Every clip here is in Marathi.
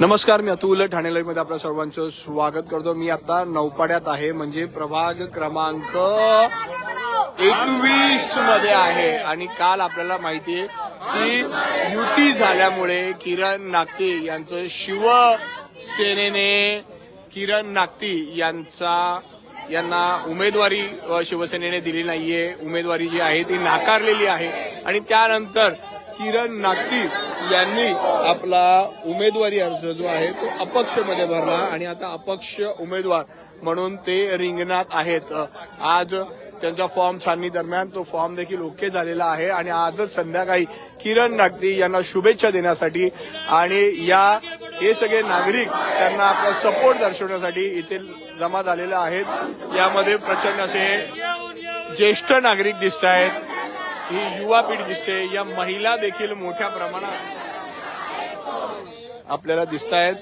नमस्कार मी अतुल ठाणे मध्ये आपल्या सर्वांचं स्वागत करतो. मी आता नौपाड्यात आहे म्हणजे प्रभाग क्रमांक एकवीसमध्ये आहे. आणि काल आपल्याला माहिती आहे की युती झाल्यामुळे किरण नागती यांचं शिवसेनेने किरण नागती यांचा यांना उमेदवारी शिवसेनेने दिली नाहीये. उमेदवारी जी आहे ती नाकारलेली आहे. आणि त्यानंतर किरण नागती यांनी आपला उमेदवारी अर्ज जो आहे तो अपक्षमध्ये भरला आणि आता अपक्ष उमेदवार म्हणून ते रिंगणात आहेत. आज त्यांचा फॉर्म छाननी दरम्यान तो फॉर्म देखील ओके झालेला आहे आणि आजच संध्याकाळी किरण नागदी यांना शुभेच्छा देण्यासाठी आणि या हे सगळे नागरिक त्यांना आपला सपोर्ट दर्शवण्यासाठी इथे जमा झालेले आहेत. यामध्ये प्रचंड असे ज्येष्ठ नागरिक दिसत आहेत ही युवा पिढी दिसते. या महिला देखील मोठ्या प्रमाणात आपल्याला दिसत आहेत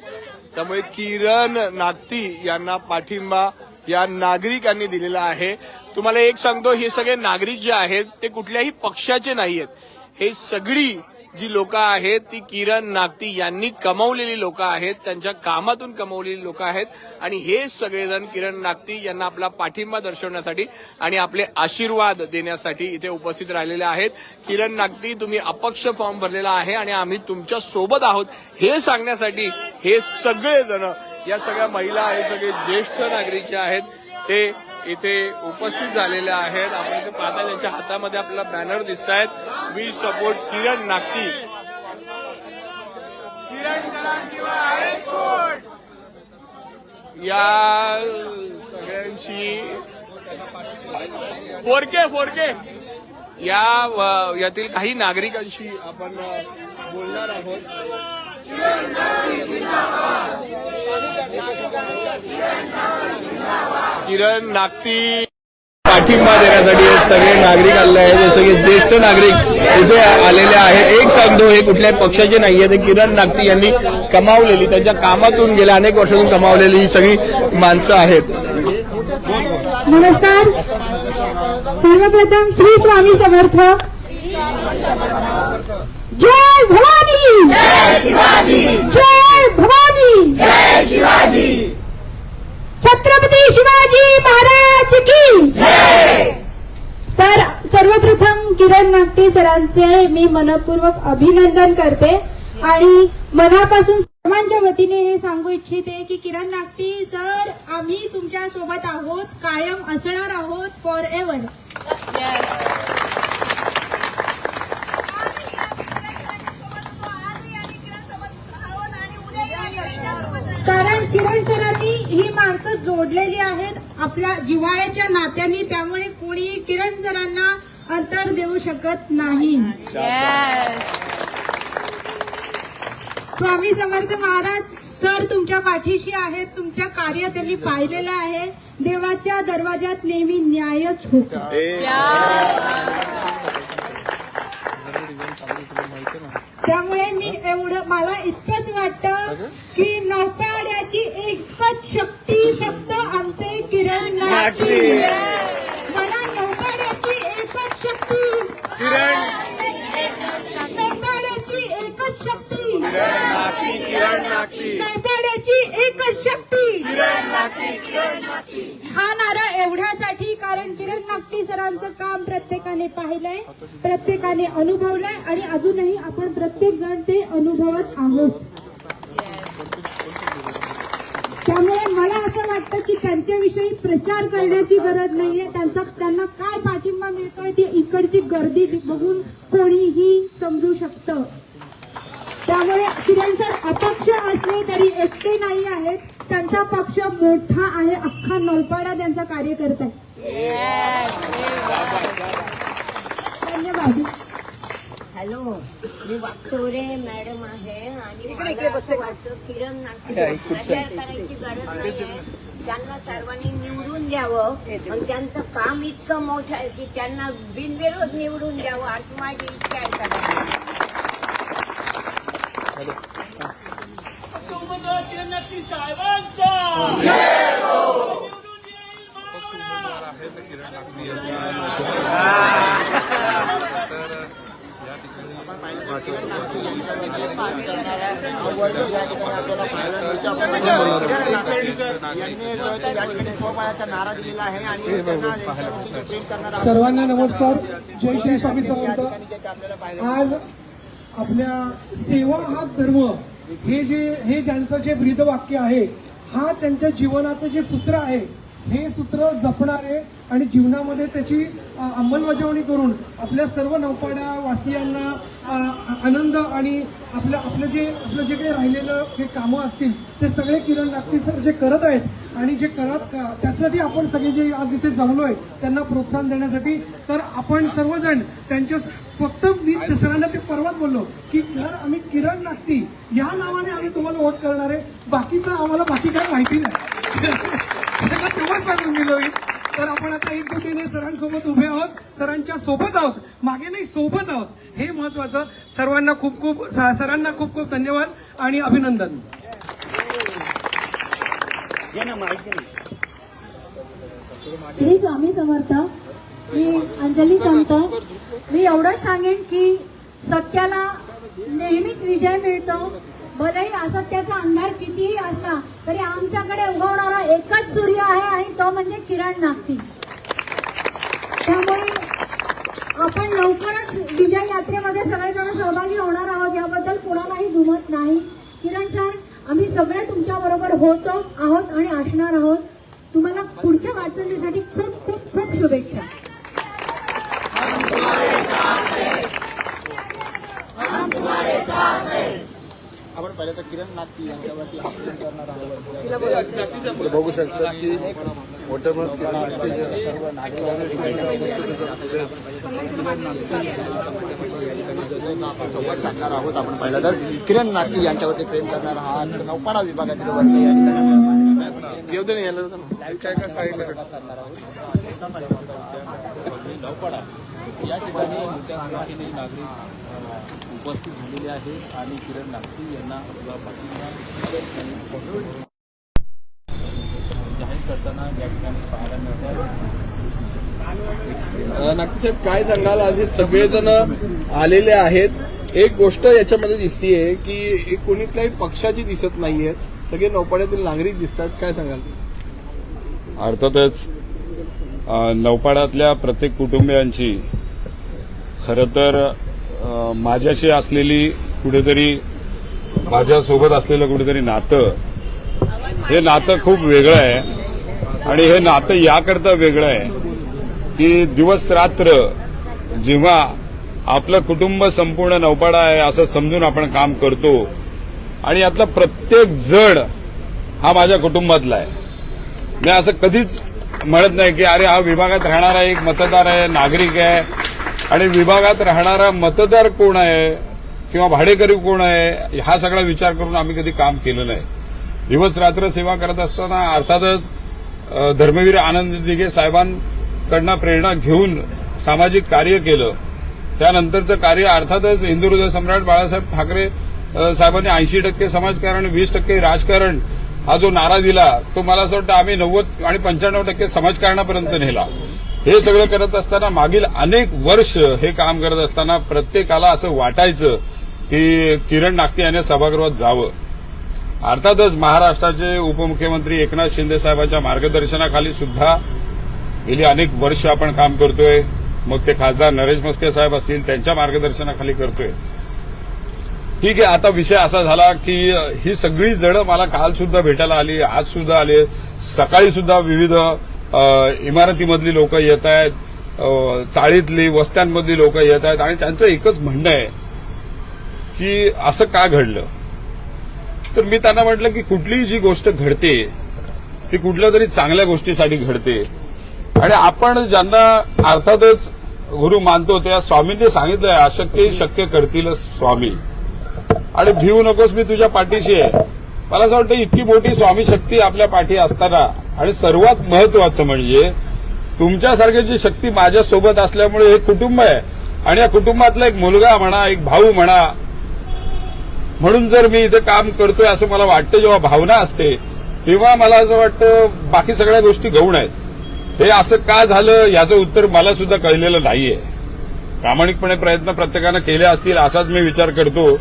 त्यामुळे किरण नागती यांना पाठिंबा या नागरिकांनी दिलेला आहे. तुम्हाला एक सांगतो हे सगळे नागरिक जे आहेत ते कुठल्याही पक्षाचे नाही आहेत हे सगळी जी लोक आहेत ती किरण नागती यांनी कमवलेली लोक आहेत त्यांच्या कामातून कमवलेली लोक आहेत. आणि हे सगळेजण किरण नागती यांना आपला पाठिंबा दर्शवण्यासाठी आणि आपले आशीर्वाद देण्यासाठी इथे उपस्थित राहिलेले आहेत. किरण नागती तुम्ही अपक्ष फॉर्म भरलेला आहे आणि आम्ही तुमच्यासोबत आहोत. हे सांगण्यासाठी हे सगळेजण या सगळ्या महिला हे सगळे ज्येष्ठ नागरिक जे आहेत ते इथे उपस्थित झालेले आहेत. आपण इथे पाहता त्यांच्या हातामध्ये आपल्याला बॅनर दिसत आहेत वी सपोर्ट किरण नागती या सगळ्यांची फोरके फोरके या व- यातील काही नागरिकांशी आपण बोलणार आहोत. किरण नागती. पाठिंबा देण्यासाठी हे सगळे नागरिक आलेले आहेत. हे सगळे ज्येष्ठ नागरिक इथे आलेले आहेत. एक सांगतो हे कुठल्याही पक्षाचे नाहीये. ते किरण नागती यांनी कमावलेली त्यांच्या कामातून गेल्या अनेक वर्षातून कमावलेली ही सगळी माणसं आहेत. नमस्कार. सर्वप्रथम श्री स्वामी समर्थ. जय भवानी. जय शिवाजी. जय भवानी. जय शिवाजी. छत्रपती शिवाजी महाराज की तर सर्वप्रथम किरण नागटे सरांचे मी मनपूर्वक अभिनंदन करते आणि मनापासून सर्वांच्या वतीने हे सांगू इच्छिते की किरण नागटी सर आम्ही तुमच्यासोबत आहोत कायम असणार आहोत फॉर एव्हर कारण किरण सरांनी ही माणसं जोडलेली आहेत. आपल्या जिव्हाळ्याच्या नात्याने त्यामुळे कोणी किरण सरांना अंतर देऊ शकत नाही. स्वामी समर्थ महाराज सर तुमच्या पाठीशी आहेत. तुमच्या कार्य त्यांनी पाहिलेलं आहे. देवाच्या दरवाजात नेहमी न्यायच होतो. त्यामुळे मी एवढं मला इतकंच वाटतं की नौपाड्याची एकच शक्ती फक्त आमचे किरण नागटी मला नौपाड्याची एकच शक्ती नौपाड्याची एकच शक्ती नौपाड्याची एकच शक्ती हा नारा एवढ्यासाठी कारण किरण नागटी सरांचं काम प्रत्येकाने पाहिलंय प्रत्येकाने अनुभवलंय आणि अजूनही आपण प्रत्येक जण ते अनुभवत आहोत. त्यामुळे मला असं वाटतं की त्यांच्याविषयी प्रचार करण्याची गरज नाहीये. त्यांचा त्यांना काय पाठिंबा मिळतोय ती इकडची गर्दी बघून कोणीही समजू शकतं. त्यामुळे किरण सर अपक्ष असले तरी एकटे नाही आहेत. त्यांचा पक्ष मोठा आहे. अख्खा नौपाडा त्यांचा कार्य करत आहे धन्यवाद हॅलो वागचौरे मॅडम आहे आणि मला असं वाटतं किरण नागपूर प्रचार करायची गरज नाहीये. त्यांना सर्वांनी निवडून द्यावं आणि त्यांचं काम इतकं मोठं आहे की त्यांना बिनविरोध निवडून द्यावं अशी माझी इच्छा आहे सगळ्यांना. तर सर्वांना नमस्कार. जय श्री स्वामी समर्थ. आज आपल्या सेवा हाच धर्म. हे जे हे ज्यांचं जे ब्रीदवाक्य आहे हा त्यांच्या जीवनाचं जे सूत्र आहे हे सूत्र जपणारे आणि जीवनामध्ये त्याची अंमलबजावणी करून आपल्या सर्व नौपाड्या वासियांना आनंद आणि आपलं आपलं जे आपलं जे काही राहिलेलं हे कामं असतील ते सगळे किरण नागती सर जे करत आहेत आणि जे करत का- त्यासाठी आपण सगळे जे आज इथे जमलोय त्यांना प्रोत्साहन देण्यासाठी तर आपण सर्वजण त्यांच्या फक्त मी सरांना ते परवाच बोललो की जर आम्ही किरण नागती या नावाने आम्ही तुम्हाला वोट करणार आहे बाकीचं आम्हाला बाकी काय माहिती नाही. तेव्हाच सांगून दिलो मी तर आपण आता एकजुटीने सरांसोबत उभे आहोत. सरांच्या सोबत आहोत. मागे नाही सोबत आहोत. हे महत्वाचं सर्वांना खूप खूप सरांना खूप खूप धन्यवाद आणि अभिनंदन. श्री स्वामी समर्थ. मी अंजली संत. मी एवढंच सांगेन की सत्याला नेहमीच विजय मिळतो. भलेही असत्याचा अंधार कितीही असला तरी आमच्याकडे उगवणारा तो म्हणजे किरण नागती त्यामुळे आपण लवकरच विजय यात्रेमध्ये सगळेजण सहभागी होणार आहोत. याबद्दल कुणालाही दुमत नाही. किरण सर आम्ही सगळे तुमच्या बरोबर होतो आहोत आणि असणार आहोत. तुम्हाला पुढच्या वाटचालीसाठी खूप खूप खूप शुभेच्छा. आपण पहिले तर किरण नागती यांच्यावरती आक्रमण करणार आहोत बघू शकता की मोठ्या आपण संवाद साधणार आहोत आपण पाहिलं तर. किरण नागती यांच्यावरती प्रेम करणार हा नौपाडा विभागातील वर्ग या ठिकाणी येऊ दे साधणार आहोत. नौपाडा. या ठिकाणी नागरिक उपस्थित झालेले आहेत आणि किरण नागती यांना आपला पाठिंबा जाहीर करताना या ठिकाणी पाहायला मिळतात. साहेब काय सांगाल? आज हे सगळेजण आलेले आहेत. एक गोष्ट याच्यामध्ये दिसतीये की कोणीतल्याही पक्षाची दिसत नाहीये. सगळे नौपाड्यातील नागरिक दिसतात. काय सांगाल? अर्थातच नौपाड्यातल्या प्रत्येक कुटुंबियांची खरं तर अ, माझ्याशी असलेली कुठेतरी माझ्यासोबत असलेलं कुठेतरी नातं हे नातं खूप वेगळं आहे. आणि हे नातं याकरता वेगळं आहे की दिवस रात्र जेव्हा आपलं कुटुंब संपूर्ण नौपाडा आहे असं समजून आपण काम करतो. आणि यातला प्रत्येक जण हा माझ्या कुटुंबातला आहे. मी असं कधीच म्हणत नाही की अरे हा विभागात राहणारा एक मतदार आहे नागरिक आहे आणि विभागात राहणारा मतदार कोण आहे किंवा भाडेकरी कोण आहे हा सगळा विचार करून आम्ही कधी काम केलं नाही. दिवस रात्र सेवा करत असताना अर्थातच धर्मवीर आनंद दिघे साहेबांकडनं प्रेरणा घेऊन सामाजिक कार्य केलं. त्यानंतरचं कार्य अर्थातच हिंदू हृदय सम्राट बाळासाहेब ठाकरे साहेबांनी ऐंशी टक्के समाजकारण वीस टक्के राजकारण हा जो नारा दिला तो मला असं वाटतं आम्ही नव्वद आणि पंच्याण्णव टक्के समाजकारणापर्यंत नेला. हे सगळं करत असताना मागील अनेक वर्ष हे काम करत असताना प्रत्येकाला असं वाटायचं की किरण नागते याने सभागृहात जावं. अर्थातच महाराष्ट्राचे उपमुख्यमंत्री एकनाथ शिंदे साहेबांच्या मार्गदर्शनाखाली सुद्धा गेली अनेक वर्ष आपण काम करतोय. मग ते खासदार नरेश मस्के साहेब असतील त्यांच्या मार्गदर्शनाखाली करतोय. ठीक आहे आता विषय असा झाला की ही सगळी जण मला काल सुद्धा भेटायला आली आज सुद्धा आले. सकाळी सुद्धा विविध इमारतीमधली लोक येत आहेत चाळीतली वस्त्यांमधली लोक येत आहेत आणि त्यांचं एकच म्हणणं आहे की असं का घडलं? तर मी त्यांना म्हटलं की कुठलीही जी गोष्ट घडते ती कुठल्या तरी चांगल्या गोष्टीसाठी घडते. आणि आपण ज्यांना अर्थातच गुरु मानतो त्या स्वामींनी सांगितलंय अशक्य शक्य करतील स्वामी. आणि भिवू नकोस मी तुझ्या पाठीशी आहे. मला असं वाटतं इतकी मोठी स्वामी शक्ती आपल्या पाठी असताना आणि सर्वात महत्वाचं म्हणजे तुमच्यासारख्याची शक्ती माझ्यासोबत असल्यामुळे हे कुटुंब आहे. आणि या कुटुंबातला एक मुलगा म्हणा एक भाऊ म्हणा म्हणून जर मी इथं काम करतोय असं मला वाटतं जेव्हा भावना असते तेव्हा मला असं वाटतं बाकी सगळ्या गोष्टी गौण आहेत. हे असं का झालं याचं उत्तर मला सुद्धा कळलेलं नाहीये. प्रामाणिकपणे प्रयत्न प्रत्येकानं केले असतील असाच मी विचार करतो.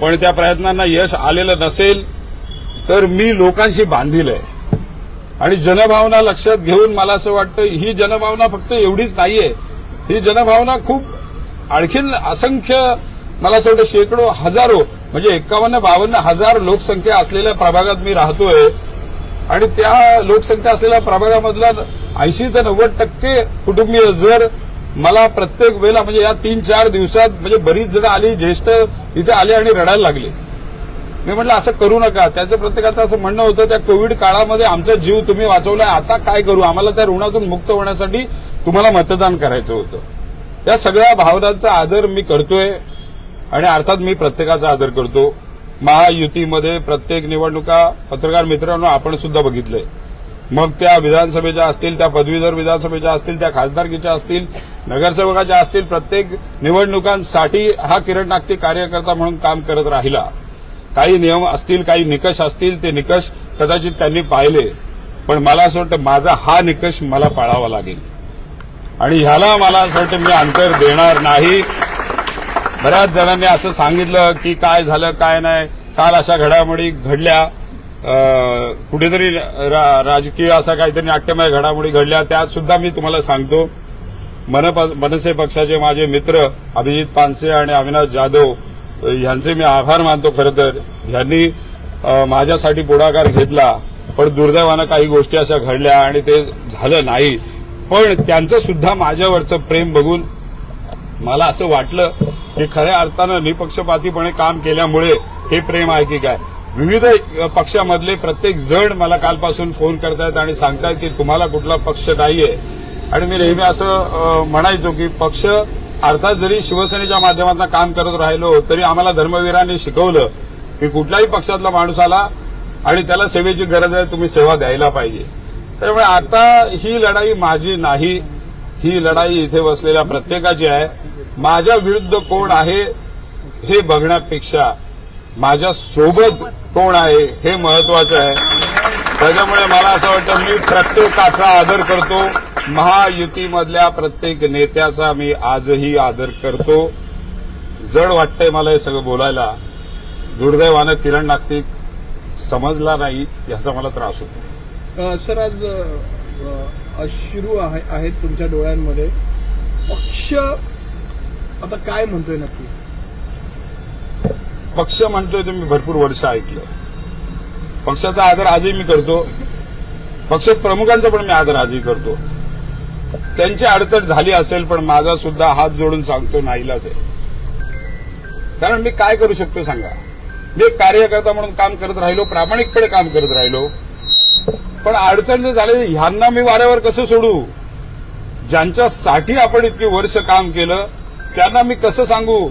पण त्या प्रयत्नांना यश आलेलं नसेल तर मी लोकांशी बांधील आहे आणि जनभावना लक्षात घेऊन मला असं वाटतं ही जनभावना फक्त एवढीच नाहीये. ही जनभावना खूप आणखीन असंख्य मला असं वाटतं शेकडो हजारो म्हणजे एकावन्न बावन्न हजार लोकसंख्या असलेल्या प्रभागात मी राहतोय. आणि त्या लोकसंख्या असलेल्या प्रभागामधला ऐंशी ते नव्वद टक्के कुटुंबीय जर मला प्रत्येक वेळेला म्हणजे या तीन चार दिवसात म्हणजे बरीच जण आली ज्येष्ठ इथे आले आणि रडायला लागले. मी म्हटलं असं करू नका. त्याचं प्रत्येकाचं असं म्हणणं होतं त्या कोविड काळामध्ये आमचा जीव तुम्ही वाचवलाय आता काय करू? आम्हाला त्या ऋणातून मुक्त होण्यासाठी तुम्हाला मतदान करायचं होतं. या सगळ्या भावनांचा आदर मी करतोय आणि अर्थात मी प्रत्येकाचा आदर करतो. महायुतीमध्ये प्रत्येक निवडणुका पत्रकार मित्रांनो आपण सुद्धा बघितलंय. मग त्या विधानसभेच्या असतील त्या पदवीधर विधानसभेच्या असतील त्या खासदारकीच्या असतील नगरसेवकाच्या असतील प्रत्येक निवडणुकांसाठी हा किरण नागती कार्यकर्ता म्हणून काम करत राहिला. काही नियम असतील काही निकष असतील ते निकष कदाचित त्यांनी पाहिले. पण मला असं वाटतं माझा हा निकष मला पाळावा लागेल. आणि ह्याला मला असं वाटतं मी अंतर देणार नाही. बऱ्याच जणांनी असं सांगितलं की काय झालं काय नाही. काल अशा घडामोडी घडल्या. कुठेतरी रा- राजकीय असा काहीतरी नाट्यमय घडामोडी घडल्या. त्यात सुद्धा मी तुम्हाला सांगतो मनप मनसे पक्षाचे माझे मित्र अभिजित पानसे आणि अविनाश जाधव यांचे मी आभार मानतो खरं तर. यांनी माझ्यासाठी पुढाकार घेतला पण दुर्दैवानं काही गोष्टी अशा घडल्या आणि ते झालं नाही. पण त्यांचं सुद्धा माझ्यावरचं प्रेम बघून मला असं वाटलं की खऱ्या अर्थानं निपक्षपातीपणे काम केल्यामुळे हे प्रेम आहे की काय. विविध पक्षामधले प्रत्येक जण मला कालपासून फोन करतायत आणि सांगतायत की तुम्हाला कुठला पक्ष नाहीये. आणि मी नेहमी असं म्हणायचो की पक्ष अर्थात जरी शिवसेनेच्या माध्यमातून काम करत राहिलो तरी आम्हाला धर्मवीरांनी शिकवलं की कुठल्याही पक्षातला माणूस आला आणि त्याला सेवेची गरज आहे तुम्ही सेवा द्यायला पाहिजे. त्यामुळे आता ही लढाई माझी नाही. ही लढाई इथे बसलेल्या प्रत्येकाची आहे. माझ्या विरुद्ध कोण आहे हे बघण्यापेक्षा माझ्या सोबत कोण आहे हे महत्वाचं आहे. त्याच्यामुळे मला असं वाटतं मी प्रत्येकाचा आदर करतो. महायुतीमधल्या प्रत्येक नेत्याचा मी आजही आदर करतो. जड वाटतंय मला हे सगळं बोलायला. दुर्दैवानं किरण नागतिक समजला नाही याचा मला त्रास होतो. सर आज अश्रू आहे आहेत तुमच्या डोळ्यांमध्ये. पक्ष आता काय म्हणतोय नक्की? पक्ष म्हणतोय ते मी भरपूर वर्ष ऐकलं. पक्षाचा आदर आजही मी करतो. पक्ष प्रमुखांचा पण मी आदर आजही करतो. त्यांची अडचण झाली असेल पण माझा सुद्धा हात जोडून सांगतो नाहीलाच आहे. कारण मी काय करू शकतो सांगा? मी एक कार्यकर्ता म्हणून काम करत राहिलो प्रामाणिकपणे काम करत राहिलो. पण अडचण जे झाले ह्यांना मी वाऱ्यावर कसं सोडू? ज्यांच्यासाठी आपण इतकी वर्ष काम केलं त्यांना मी कसं सांगू?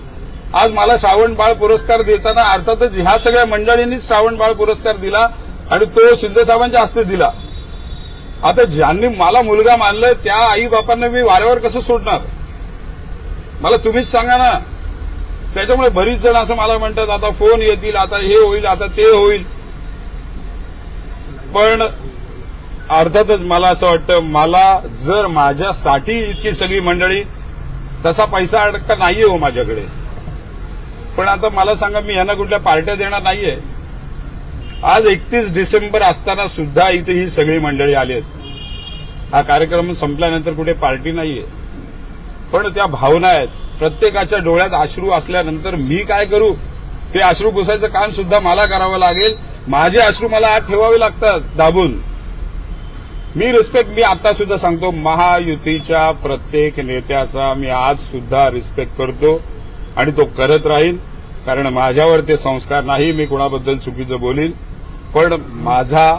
आज मला श्रावण बाळ पुरस्कार देताना अर्थातच ह्या सगळ्या मंडळींनी श्रावण बाळ पुरस्कार दिला आणि तो शिंदे साहेबांच्या हस्ते दिला. आता ज्यांनी मला मुलगा मानलाय त्या आई बापांना मी वाऱ्यावर कसं सोडणार? मला तुम्हीच सांगा ना. त्याच्यामुळे बरीच जण असं मला म्हणतात आता फोन येतील आता हे होईल आता ते होईल. पण अर्थातच मला असं वाटतं मला जर माझ्यासाठी इतकी सगळी मंडळी तसा पैसा अडका नाहीये हो माझ्याकडे. पण आता मला सांगा मी यांना कुठल्या पार्ट्या देणार नाहीये? आज एकतीस डिसेंबर असताना सुद्धा इथे ही सगळी मंडळी आली आहेत. हा कार्यक्रम संपल्यानंतर कुठे पार्टी नाहीये. पण त्या भावना आहेत. प्रत्येकाच्या डोळ्यात अश्रू असल्यानंतर मी काय करू? ते अश्रू पुसायचं काम सुद्धा मला करावं लागेल. माझे अश्रू मला आत ठेवावे लागतात. दाबून. मी रिस्पेक्ट मी आता सुद्धा सांगतो महायुतीच्या प्रत्येक नेत्याचा मी आज सुद्धा रिस्पेक्ट करतो. आणि तो करत राहील. कारण माझ्यावर ते संस्कार नाही मी कुणाबद्दल चुकीचं बोलील पण माझा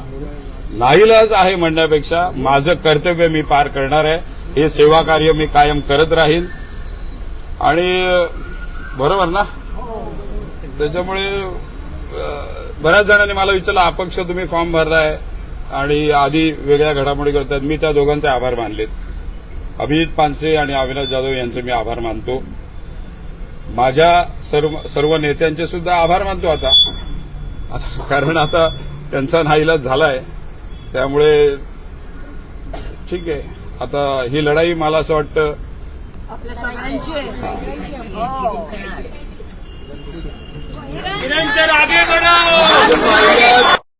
नाईलाज आहे म्हणण्यापेक्षा माझं कर्तव्य मी पार करणार आहे. हे सेवा कार्य मी कायम करत राहील आणि बरोबर ना? त्याच्यामुळे बऱ्याच जणांनी मला विचारलं अपक्ष तुम्ही फॉर्म भरलाय आणि आधी वेगळ्या घडामोडी करतात मी त्या दोघांचे आभार मानलेत. अभिजित पानसे आणि अविनाश जाधव यांचे मी आभार मानतो. माझ्या सर्व सर्व नेत्यांचे सुद्धा आभार मानतो आता. आता कारण आता त्यांचा नाईलाज झालाय. त्यामुळे ठीक आहे. आता ही लढाई मला असं वाटतं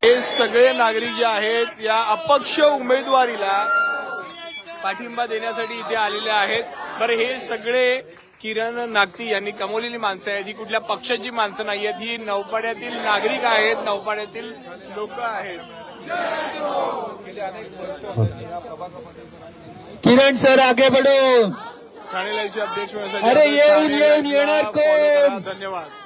हे सगळे नागरिक जे आहेत या अपक्ष उमेदवारीला पाठिंबा देण्यासाठी इथे आलेले आहेत. बरं हे सगळे किरण नागती यांनी कमवलेली माणसं आहेत. ही कुठल्या पक्षाची माणसं नाही आहेत ही नौपाड्यातील नागरिक आहेत. नौपाड्यातील लोक आहेत. किरण सर आगे बढ़ो. ठाणे अध्यक्ष अरे येऊन- येऊन येणार कोण? धन्यवाद.